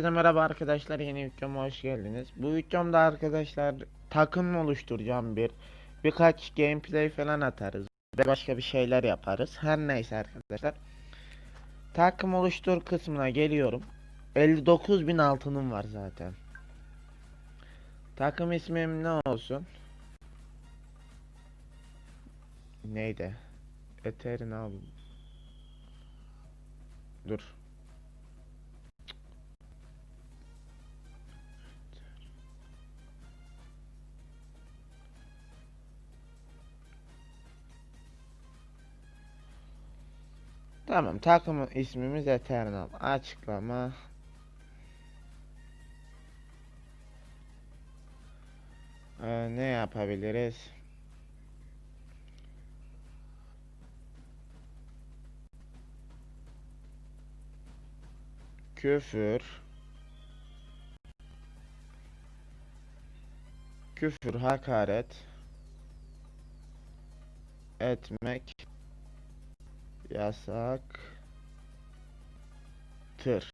Herkese merhaba arkadaşlar yeni videoma hoş geldiniz. Bu videomda arkadaşlar takım oluşturacağım bir birkaç gameplay falan atarız. Ve başka bir şeyler yaparız. Her neyse arkadaşlar. Takım oluştur kısmına geliyorum. 59.000 altınım var zaten. Takım ismim ne olsun? Neydi? Eternal. Dur. Tamam takım ismimiz Eternal. Açıklama. Ee, ne yapabiliriz? Küfür. Küfür, hakaret etmek yasak tır.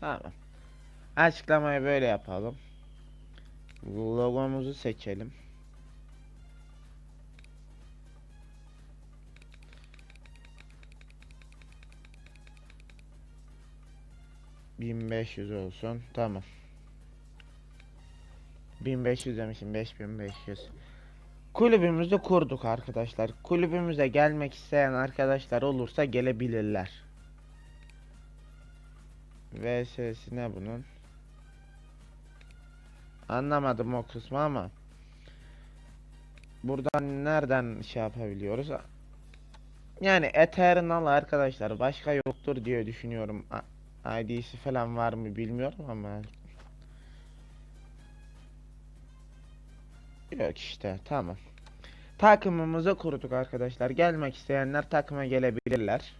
Tamam. Açıklamayı böyle yapalım. Logomuzu seçelim. Bin beş yüz olsun. Tamam. 1500 demişim 5500. Kulübümüzü kurduk arkadaşlar. Kulübümüze gelmek isteyen arkadaşlar olursa gelebilirler. VS'si ne bunun? Anlamadım o kısmı ama. Buradan nereden şey yapabiliyoruz? Yani Eternal arkadaşlar başka yoktur diye düşünüyorum. ID'si falan var mı bilmiyorum ama. Yok işte tamam. Takımımızı kurduk arkadaşlar. Gelmek isteyenler takıma gelebilirler.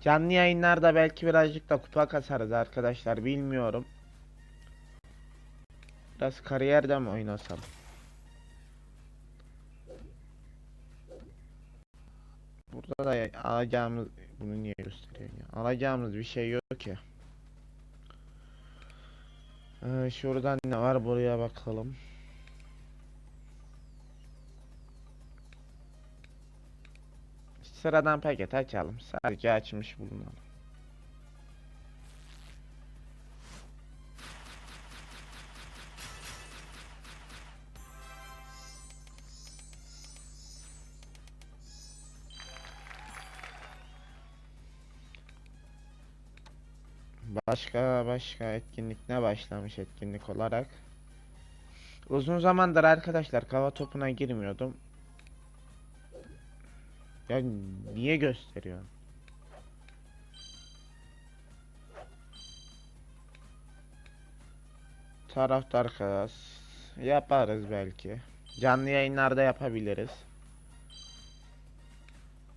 Canlı yayınlarda belki birazcık da kupa kasarız arkadaşlar bilmiyorum. Biraz kariyerde mi oynasam? Burada da alacağımız bunu niye gösteriyor? Alacağımız bir şey yok ki. Ee, şuradan ne var buraya bakalım. Sıradan paket açalım. Sadece açmış bulunalım. Başka başka etkinlik ne başlamış etkinlik olarak? Uzun zamandır arkadaşlar kava topuna girmiyordum. Ya niye gösteriyor? Taraftar klas yaparız belki. Canlı yayınlarda yapabiliriz.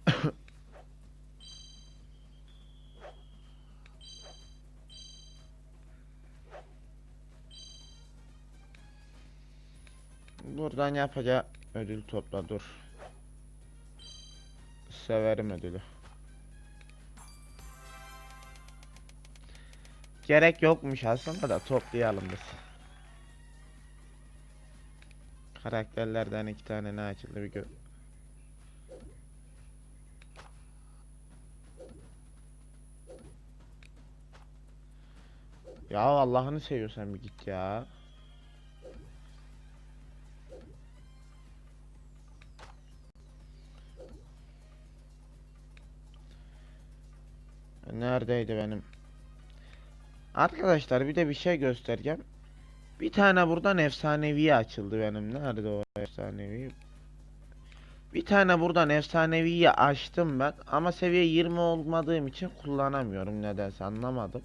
Buradan yapacağı ödül topla dur. Severim ödülü. Gerek yokmuş aslında da toplayalım biz. Karakterlerden iki tane ne açıldı bir gö Ya Allah'ını seviyorsan bir git ya. Neredeydi benim? Arkadaşlar bir de bir şey göstereceğim. Bir tane buradan efsanevi açıldı benim. Nerede o efsanevi? Bir tane buradan efsaneviyi açtım ben ama seviye 20 olmadığım için kullanamıyorum nedense anlamadım.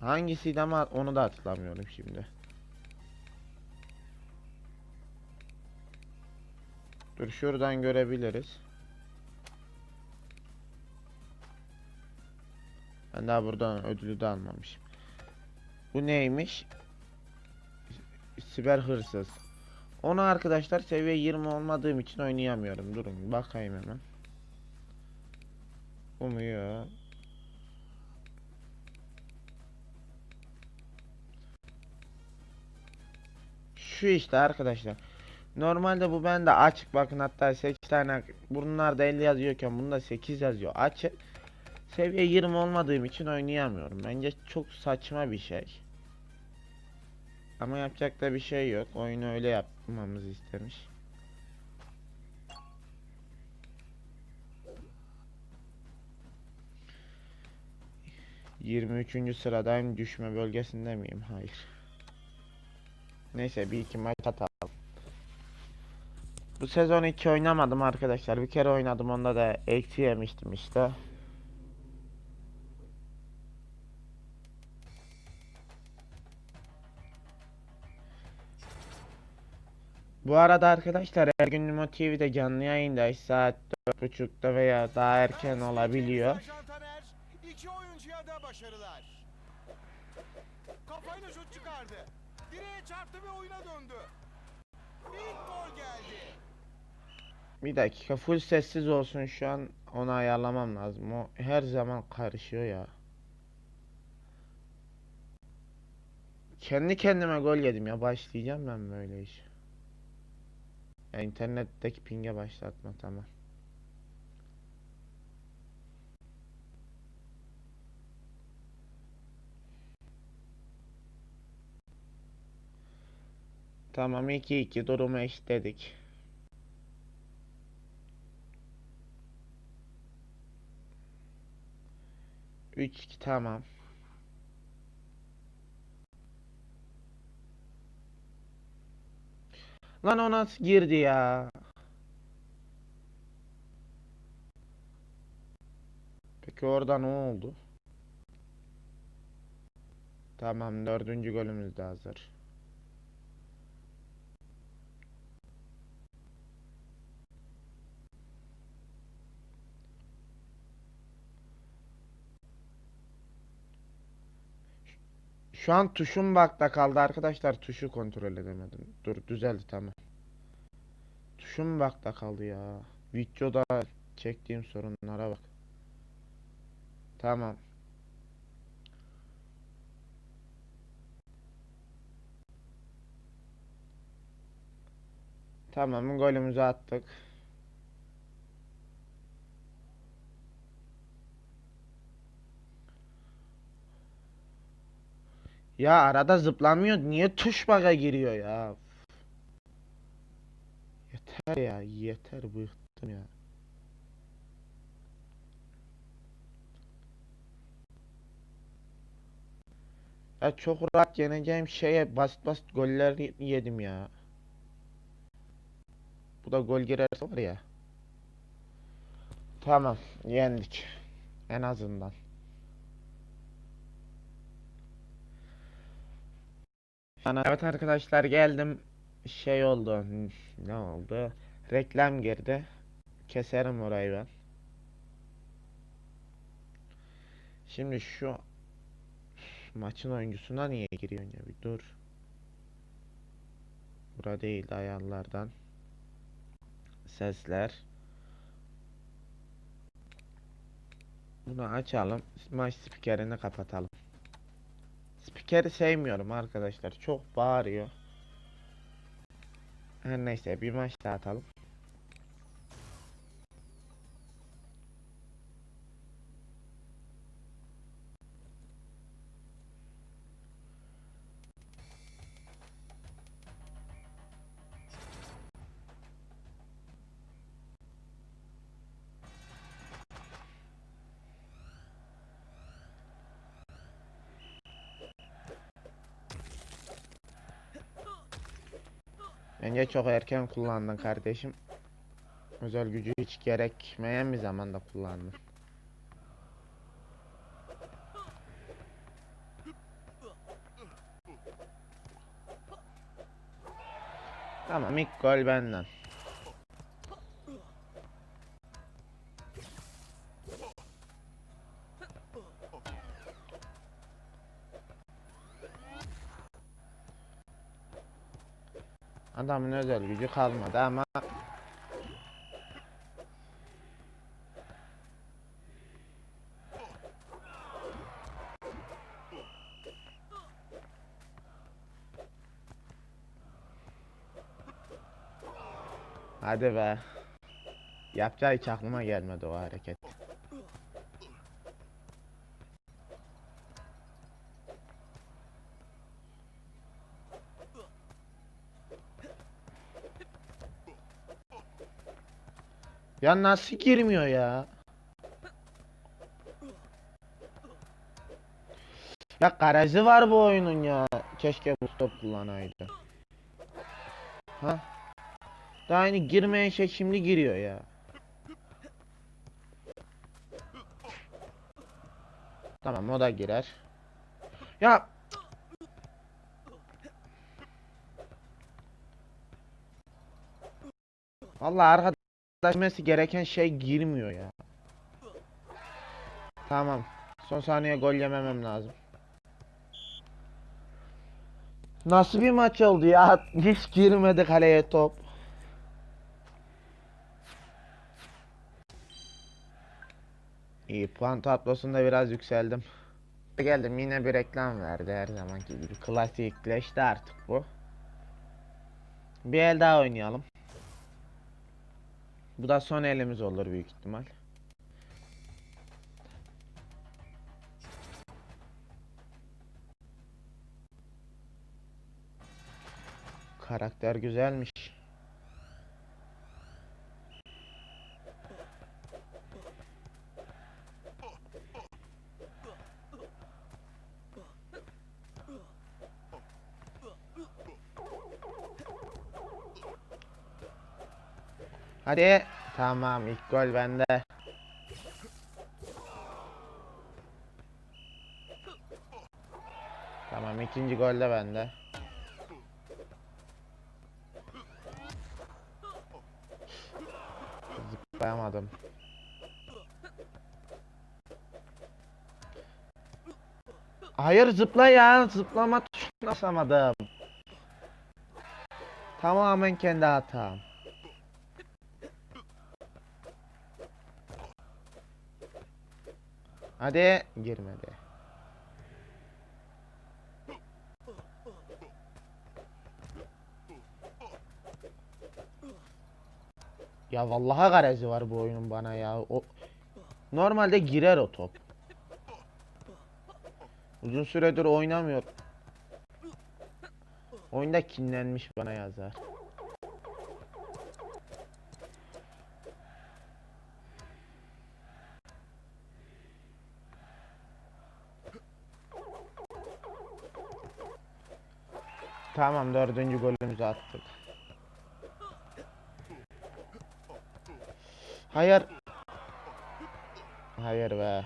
Hangisiydi ama onu da hatırlamıyorum şimdi. Dur şuradan görebiliriz. Ben daha buradan ödülü de almamışım. Bu neymiş? Siber hırsız. Onu arkadaşlar seviye 20 olmadığım için oynayamıyorum. Durun bakayım hemen. Bu mu ya? Şu işte arkadaşlar. Normalde bu bende açık bakın hatta 8 tane bunlar da 50 yazıyorken bunda 8 yazıyor. Açık. Seviye 20 olmadığım için oynayamıyorum. Bence çok saçma bir şey. Ama yapacak da bir şey yok. Oyunu öyle yapmamızı istemiş. Yirmi üçüncü sıradayım düşme bölgesinde miyim? Hayır. Neyse bir iki maç atalım. Bu sezon hiç oynamadım arkadaşlar. Bir kere oynadım onda da eksi yemiştim işte. Bu arada arkadaşlar her gün Nimo TV'de canlı yayındayız saat 4.30'da veya daha erken olabiliyor. İki oyuncuya da başarılar. Kafayla şut çıkardı. Direğe çarptı ve oyuna döndü. İlk gol geldi. Bir dakika full sessiz olsun şu an onu ayarlamam lazım. O her zaman karışıyor ya. Kendi kendime gol yedim ya başlayacağım ben böyle iş. Ya internetteki pinge başlatma tamam. Tamam 2-2 durumu eşitledik. Üç iki tamam. Lan o nasıl girdi ya? Peki orada ne oldu? Tamam dördüncü golümüz de hazır. Şu an tuşum bakta kaldı arkadaşlar. Tuşu kontrol edemedim. Dur düzeldi tamam. Tuşum bakta kaldı ya. Videoda çektiğim sorunlara bak. Tamam. Tamam golümüzü attık. Ya arada zıplamıyor. Niye tuş giriyor ya? Yeter ya, yeter bıktım ya. Ya çok rahat yeneceğim şeye basit basit goller yedim ya. Bu da gol girerse var ya. Tamam, yendik. En azından. Ana evet arkadaşlar geldim. Şey oldu. Ne oldu? Reklam girdi. Keserim orayı ben. Şimdi şu maçın oyuncusuna niye giriyorsun ya bir dur. Bura değil ayarlardan. Sesler. Bunu açalım. Maç spikerini kapatalım. Spikeri sevmiyorum arkadaşlar. Çok bağırıyor. Her neyse bir maç daha atalım. Bence çok erken kullandın kardeşim. Özel gücü hiç gerekmeyen bir zamanda kullandın. Tamam ilk gol benden. Adamın özel gücü kalmadı ama Hadi be. Yapacağı hiç aklıma gelmedi o hareket. Ya nasıl girmiyor ya? Ya garajı var bu oyunun ya. Keşke bu stop kullanaydı. Ha? Daha yeni girmeyen şey şimdi giriyor ya. Tamam o da girer. Ya Vallahi arkadaşması gereken şey girmiyor ya. Tamam. Son saniye gol yememem lazım. Nasıl bir maç oldu ya? Hiç girmedi kaleye top. İyi puan tablosunda biraz yükseldim. Geldim yine bir reklam verdi her zamanki gibi. Klasikleşti artık bu. Bir el daha oynayalım. Bu da son elimiz olur büyük ihtimal. Karakter güzelmiş. Hadi. Tamam ilk gol bende. Tamam ikinci gol de bende. Zıplayamadım. Hayır zıpla ya zıplama tuşuna basamadım. Tamamen kendi hatam. Hadi girmedi. Ya vallahi garezi var bu oyunun bana ya. O normalde girer o top. Uzun süredir oynamıyor. Oyunda kinlenmiş bana yazar. Tamam dördüncü golümüzü attık. Hayır. Hayır be.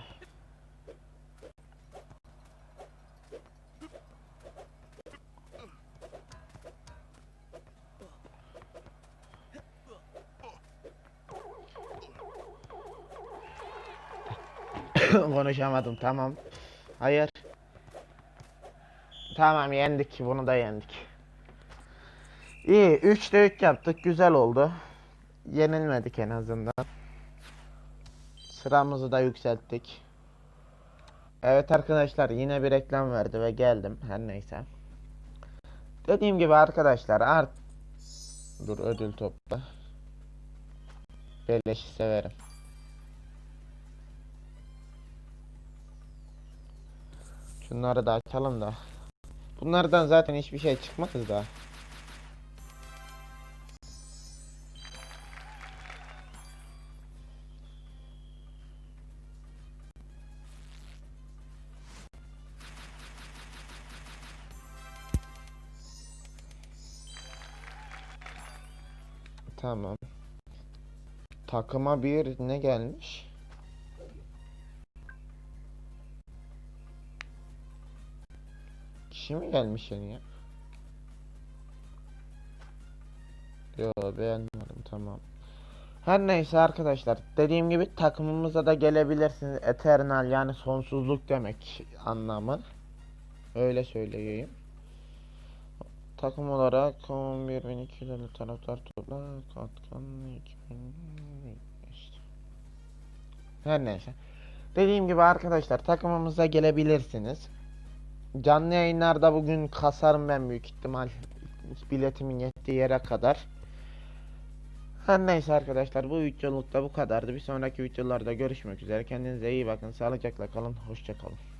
Konuşamadım tamam. Hayır. Tamam yendik bunu da yendik. İyi 3'te 3 yaptık güzel oldu. Yenilmedik en azından. Sıramızı da yükselttik. Evet arkadaşlar yine bir reklam verdi ve geldim her neyse. Dediğim gibi arkadaşlar art Dur ödül topla. Beleşi severim. Şunları da açalım da. Bunlardan zaten hiçbir şey çıkmaz da. Tamam. Takıma bir ne gelmiş? Kişi mi gelmiş yani ya? Yo beğenmedim tamam. Her neyse arkadaşlar dediğim gibi takımımıza da gelebilirsiniz. Eternal yani sonsuzluk demek anlamı. Öyle söyleyeyim. Takım olarak 11.200 taraftar topla katkan 2000 işte. Her neyse. Dediğim gibi arkadaşlar takımımıza gelebilirsiniz. Canlı yayınlarda bugün kasarım ben büyük ihtimal biletimin yettiği yere kadar. Her neyse arkadaşlar bu videolukta bu kadardı. Bir sonraki videolarda görüşmek üzere. Kendinize iyi bakın. Sağlıcakla kalın. Hoşça kalın.